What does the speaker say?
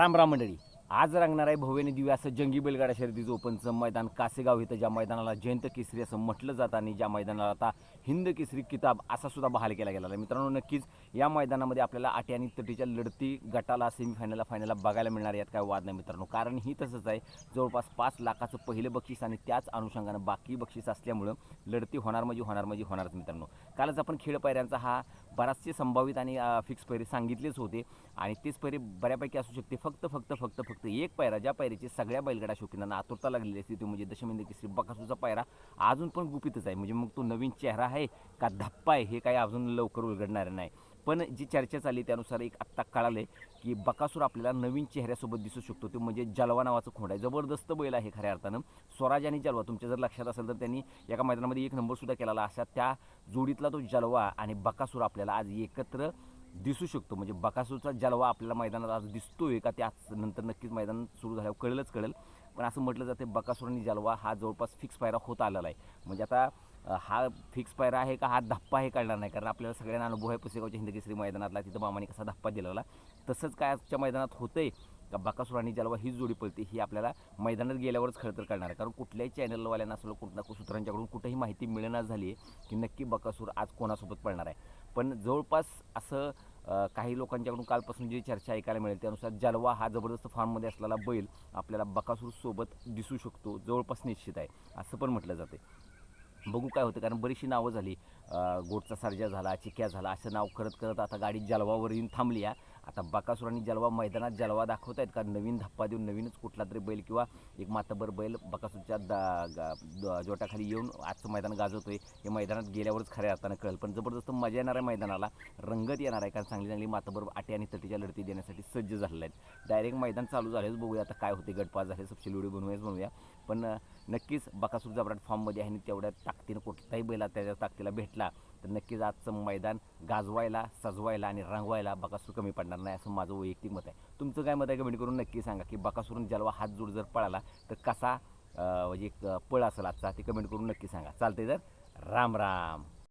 राम राम मंडळी. आज रंगणार आहे भव्यने दिव्या असं जंगी बैलगाडा शर्यतीचं ओपनचं मैदान. कासेगाव इथं ज्या मैदानाला जयंत केसरी असं म्हटलं जातं आणि ज्या मैदानाला आता हिंद केसरी किताब असा सुद्धा बहाल केला गेला आहे. मित्रांनो नक्कीच या मैदानामध्ये आपल्याला आटी आणि तटीच्या लढती गटाला सेमीफायनलला फायनलला बघायला मिळणार यात काय वाद नाही मित्रांनो. कारण ही तसंच आहे जवळपास पाच लाखाचं पहिलं बक्षीस आणि त्याच अनुषंगानं बाकी बक्षीस असल्यामुळं लढती होणार म्हणजे होणार म्हणजे होणारच मित्रांनो. कालच आपण खेळ पायऱ्यांचा हा बराचसे संभावित आणि फिक्स पैरे सांगितलेच होते आणि तेच पैरे बऱ्यापैकी असू शकते. फक्त फक्त फक्त फक्त एक पायरा ज्या पायऱ्याची सगळ्या बैलगाडा शौकीनांना आतुरता लागलेली असते तो म्हणजे दशमिंद केसरी बकासूचा पायरा. अजून पण गुपितच आहे म्हणजे मग तो नवीन चेहरा आहे का धप्पा आहे हे काही अजून लवकर उलगडणार नाही. पण जी चर्चा चालली त्यानुसार एक आत्ता कळालं की बकासूर आपल्याला नवीन चेहऱ्यासोबत दिसू शकतो ते म्हणजे जलवा नावाचं खोंड आहे. जबरदस्त बैल आहे खऱ्या अर्थानं. स्वराज आणि जलवा तुमच्या जर लक्षात असेल तर त्यांनी एका मैदानामध्ये एक नंबरसुद्धा केलेला अशा त्या जोडीतला तो जलवा आणि बकासूर आपल्याला आज एकत्र दिसू शकतो. म्हणजे बकासूरचा जलवा आपल्याला मैदानात आज दिसतोय का ते आज नंतर नक्कीच मैदान सुरू झाल्यावर कळेलच कळेल. पण असं म्हटलं जातं बकासूर आणि जलवा हा जवळपास फिक्स पायरा होत आलेला आहे. म्हणजे आता हा फिक्स पायरा आहे का हा धप्पा हे कळणार नाही. कारण आपल्याला सगळ्यांना अनुभव आहे पुसेगावच्या हिंदकेसरी मैदानातला तिथं मामाने कसा धप्पा दिलेला तसंच काय आजच्या मैदानात होतंय का बकासूर आणि जलवा ही जोडी पळते ही आपल्याला मैदानात गेल्यावरच खरं तर कळणार आहे. कारण कुठल्याही चॅनलवाल्यांना असलं कुठल्या सूत्रांच्याकडून कुठेही माहिती मिळणार झाली आहे की नक्की बकासूर आज कोणासोबत पळणार आहे. पण जवळपास असं काही लोकांच्याकडून कालपासून जी चर्चा ऐकायला मिळेल त्यानुसार जलवा हा जबरदस्त फॉर्ममध्ये असलेला बैल आपल्याला बकासूरसोबत दिसू शकतो जवळपास निश्चित आहे असं पण म्हटलं जाते बघू काय होतं कारण बरीचशी नावं झाली. गोटचा सर्जा झाला चिक्या झाला असं नाव करत करत आता गाडी जलवावर येऊन थांबली आहे. आता बकासूर आणि जलवा मैदानात जलवा दाखवत आहेत कारण नवीन धप्पा देऊन नवीनच कुठला तरी बैल किंवा एक मातबर बैल बकासूरच्या दा द- जोटाखाली येऊन आजचं मैदान गाजवतोय. हे मैदानात गेल्यावरच खऱ्या अर्थानं कळेल. पण जबरदस्त मजा येणार आहे मैदानाला. रंगत येणार आहे कारण चांगली चांगली मातबर आटे आणि तटीच्या लढती देण्यासाठी सज्ज झालेले आहेत. डायरेक्ट मैदान चालू झालेच बघूया आता काय होते. गटपास झाले सब व्हिडिओ बनवूयाच बनवूया. पण नक्कीच बकासूर जबराट फॉर्ममध्ये आहे आणि तेवढ्या ताकदीनं कुठलाही बैला त्याच्या ताकदीला भेटला तर नक्कीच आजचं मैदान गाजवायला सजवायला आणि रंगवायला बकासूर कमी पडणार नाही असं माझं वैयक्तिक मत आहे. तुमचं काय मत आहे कमेंट करून नक्की सांगा की बकासूरून जलवा हात जोड जर पळाला तर कसा म्हणजे एक, पळ असेल आजचा ते कमेंट करून नक्की सांगा. चालते तर? राम राम.